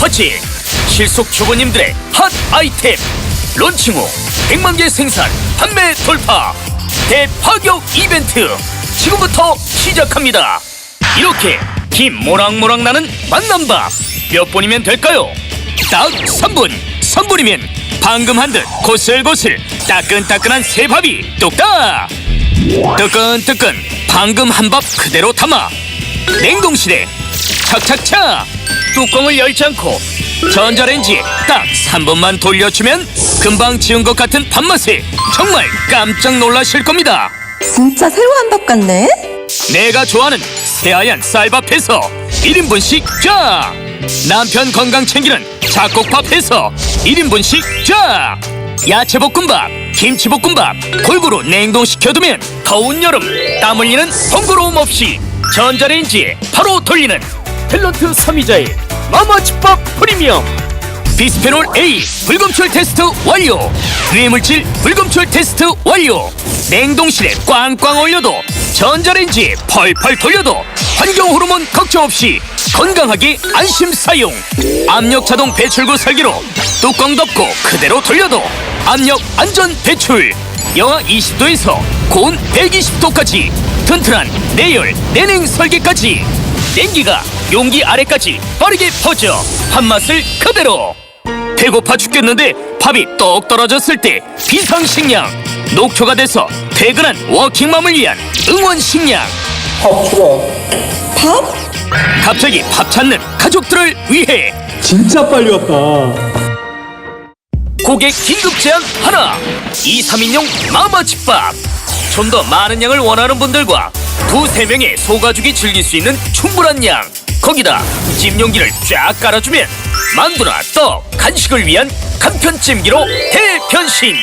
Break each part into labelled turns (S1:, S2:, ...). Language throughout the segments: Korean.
S1: 퍼치. 실속 주부님들의 핫 아이템. 론칭 후 100만 개 생산 판매 돌파. 대파격 이벤트 지금부터 시작합니다. 이렇게 김 모락모락 나는 만남밥 몇 분이면 될까요? 딱 3분. 3분이면 방금 한 듯 고슬고슬 따끈따끈한 새 밥이 뚝딱! 뜨끈뜨끈 방금 한 밥 그대로 담아 냉동실에 착착착 뚜껑을 열지 않고 전자레인지에 딱 3분만 돌려주면 금방 지은 것 같은 밥맛에 정말 깜짝 놀라실 겁니다.
S2: 진짜 새로 한 밥 같네?
S1: 내가 좋아하는 새하얀 쌀밥에서 1인분씩 쫙! 남편 건강 챙기는 잡곡밥에서 1인분씩 쫙! 야채볶음밥 김치볶음밥 골고루 냉동시켜두면 더운 여름 땀 흘리는 번거로움 없이 전자레인지에 바로 돌리는 탤런트 3위자의 마마집밥 프리미엄. 비스페놀 A 불검출 테스트 완료. 유해물질 불검출 테스트 완료. 냉동실에 꽝꽝 올려도 전자레인지에 펄펄 돌려도 환경 호르몬 걱정 없이 건강하게 안심 사용. 압력 자동 배출구 설계로 뚜껑 덮고 그대로 돌려도 압력 안전 배출. 영하 20도에서 고온 120도까지 튼튼한 내열 내냉 설계까지 냉기가 용기 아래까지 빠르게 퍼져 밥맛을 그대로. 배고파 죽겠는데 밥이 떡 떨어졌을 때 비상식량. 녹초가 돼서 퇴근한 워킹맘을 위한 응원식량.
S2: 밥?
S1: 갑자기 밥 찾는 가족들을 위해.
S3: 진짜 빨리 왔다.
S1: 고객 긴급 제한 하나. 2, 3인용 마마집밥. 좀 더 많은 양을 원하는 분들과 두세 명의 소가죽이 즐길 수 있는 충분한 양. 거기다 찜 용기를 쫙 깔아주면 만두나 떡, 간식을 위한 간편 찜기로 대변신.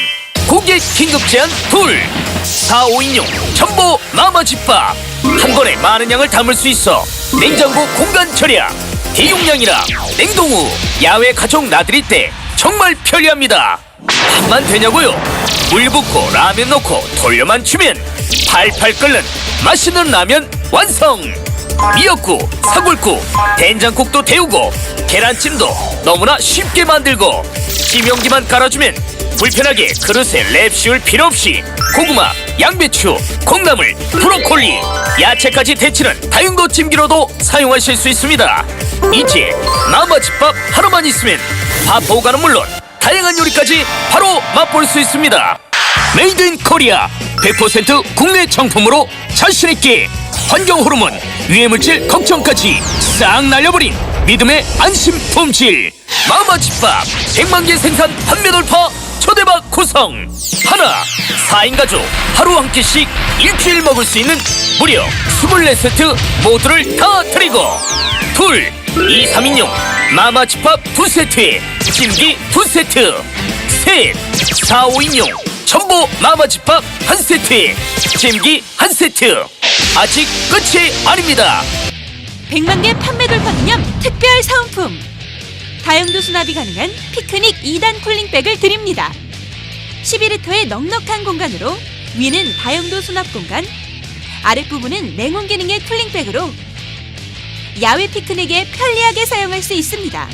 S1: 고객 긴급 제한 둘. 4, 5인용 전보 마마집밥. 한 번에 많은 양을 담을 수 있어 냉장고 공간 절약 대용량이라 냉동 후 야외 가족 나들이 때 정말 편리합니다. 밥만 되냐고요? 물 붓고 라면 넣고 돌려만 주면 팔팔 끓는 맛있는 라면 완성! 미역국, 사골국, 된장국도 데우고 계란찜도 너무나 쉽게 만들고 찜용기만 깔아주면 불편하게 그릇에 랩 씌울 필요 없이 고구마, 양배추, 콩나물, 브로콜리, 야채까지 데치는 다용도 찜기로도 사용하실 수 있습니다. 이제 마마집밥 하나만 있으면 밥 보관은 물론 다양한 요리까지 바로 맛볼 수 있습니다. 메이드 인 코리아 100% 국내 정품으로 자신있게 환경 호르몬, 유해물질 걱정까지 싹 날려버린 믿음의 안심 품질. 마마집밥 100만 개 생산 판매 돌파 초대박 구성. 하나 4인 가족 하루 한 끼씩 일주일 먹을 수 있는 무려 24세트 모두를 다 드리고. 둘 2, 3인용 마마집밥 두 세트에 찜기 두 세트. 셋 4, 5인용 전보 마마집밥 한 세트에 찜기 한 세트. 아직 끝이 아닙니다.
S4: 100만 개 판매 돌파 기념 특별 사은품. 다용도 수납이 가능한 피크닉 2단 쿨링백을 드립니다. 11리터의 넉넉한 공간으로 위는 다용도 수납 공간 아랫부분은 냉온 기능의 쿨링백으로 야외 피크닉에 편리하게 사용할 수 있습니다.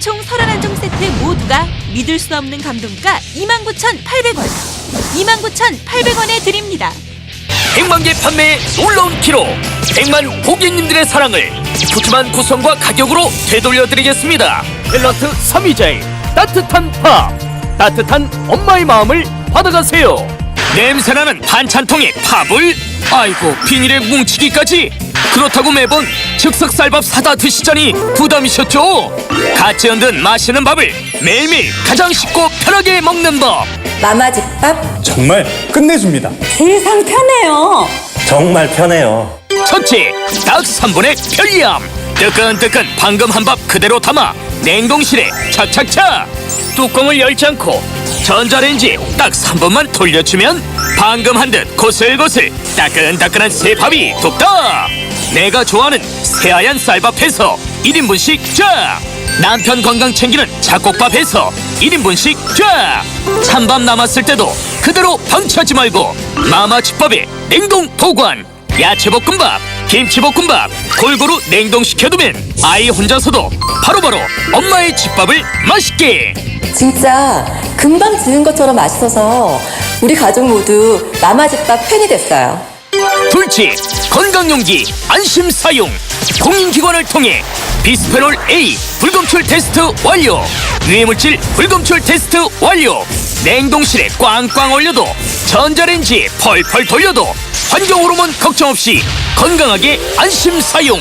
S4: 총 31종 세트 모두가 믿을 수 없는 감동가 29,800원. 29,800원에 드립니다.
S1: 100만 개 판매의 놀라운 기록 100만 고객님들의 사랑을 푸짐한 구성과 가격으로 되돌려드리겠습니다. 탤런트 3위자의 따뜻한 밥 따뜻한 엄마의 마음을 받아가세요. 냄새나는 반찬통에 팝을 아이고 비닐에 뭉치기까지 그렇다고 매번 즉석 쌀밥 사다 드시자니 부담이셨죠 갓 지은 듯 맛있는 밥을 매일매일 가장 쉽고 편하게 먹는 법
S2: 마마집밥?
S3: 정말 끝내줍니다.
S2: 세상 편해요.
S5: 정말 편해요.
S1: 첫째, 딱 3분의 편리함. 뜨끈뜨끈 방금 한 밥 그대로 담아 냉동실에 착착착. 뚜껑을 열지 않고 전자레인지에 딱 3분만 돌려주면 방금 한 듯 고슬고슬 따끈따끈한 새 밥이 뚝딱. 내가 좋아하는 새하얀 쌀밥에서 1인분씩 쫙. 남편 건강 챙기는 잡곡밥에서 1인분씩 쫙. 찬밥 남았을 때도 그대로 방치하지 말고 마마집밥에 냉동 보관. 야채볶음밥, 김치볶음밥 골고루 냉동시켜두면 아이 혼자서도 바로바로 엄마의 집밥을 맛있게
S2: 진짜 금방 지은 것처럼 맛있어서 우리 가족 모두 마마집밥 팬이 됐어요.
S1: 둘째, 건강용기 안심 사용. 공인기관을 통해 비스페놀 A 불검출 테스트 완료. 유해물질 불검출 테스트 완료. 냉동실에 꽝꽝 얼려도 전자레인지에 펄펄 돌려도 환경 호르몬 걱정 없이 건강하게 안심 사용.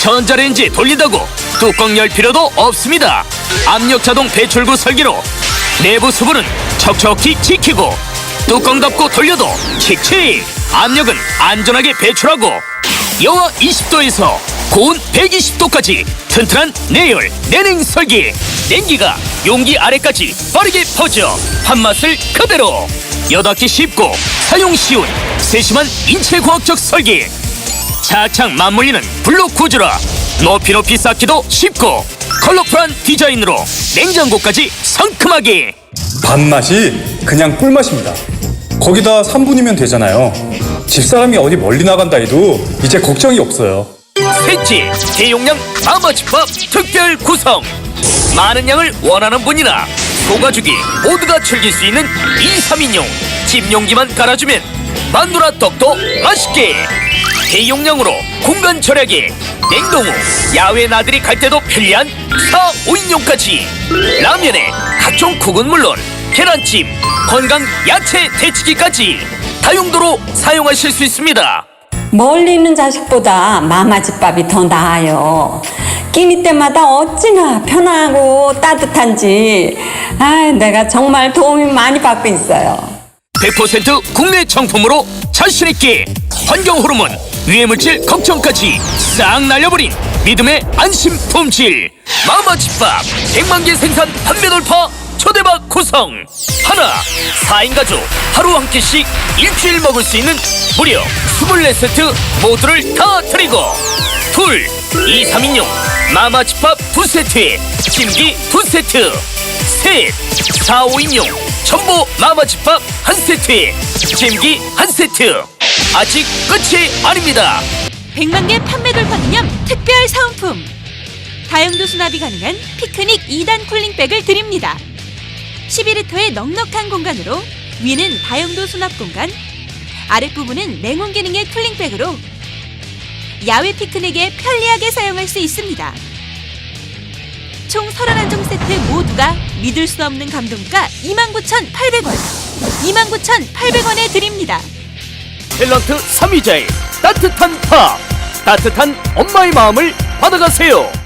S1: 전자레인지에 돌리다고 뚜껑 열 필요도 없습니다. 압력 자동 배출구 설계로 내부 수분은 척척히 지키고 뚜껑 닫고 돌려도 칙칙 압력은 안전하게 배출하고 영하 20도에서 고온 120도까지 튼튼한 내열 내냉 설계 냉기가 용기 아래까지 빠르게 퍼져 한맛을 그대로. 여닫기 쉽고 사용 쉬운 세심한 인체과학적 설계. 차창 맞물리는 블록 구조라 높이 높이 쌓기도 쉽고 컬러풀한 디자인으로 냉장고까지 상큼하게.
S3: 밥맛이 그냥 꿀맛입니다. 거기다 3분이면 되잖아요. 집사람이 어디 멀리 나간다 해도 이제 걱정이 없어요.
S1: 셋째 대용량 마마집밥 특별 구성 많은 양을 원하는 분이나 소가죽이 모두가 즐길 수 있는 2, 3인용 찜용기만 갈아주면 마누라 떡도 맛있게 대용량으로 공간 절약에 냉동 후 야외 나들이 갈 때도 편리한 4, 5인용까지 라면에 각종 국은 물론 계란찜 건강 야채 데치기까지 다용도로 사용하실 수 있습니다
S2: 멀리 있는 자식보다 마마집밥이 더 나아요. 끼니 때마다 어찌나 편하고 따뜻한지 아, 내가 정말 도움이 많이 받고 있어요.
S1: 100% 국내 정품으로 자신 있게 환경 호르몬 유해물질 걱정까지 싹 날려버린 믿음의 안심 품질 마마집밥 100만 개 생산 판매 돌파 초대박 구성. 하나 4인 가족. 하루 한 끼씩 일주일 먹을 수 있는 무려 24세트 모두를 다 드리고. 둘 2, 3인용 마마집밥 두 세트에 찜기 두 세트. 셋 4, 5인용 전보 마마집밥 한 세트에 찜기 한 세트. 아직 끝이 아닙니다.
S4: 100만 개 판매 돌파 기념 특별 사은품. 다용도 수납이 가능한 피크닉 2단 쿨링백을 드립니다 11리터의 넉넉한 공간으로 위는 다용도 수납 공간 아랫부분은 냉온 기능의 쿨링백으로 야외 피크닉에 편리하게 사용할 수 있습니다. 총 31종 세트 모두가 믿을 수 없는 감동가 29,800원 29,800원에 드립니다.
S1: 탤런트 3위자의 따뜻한 팝 따뜻한 엄마의 마음을 받아가세요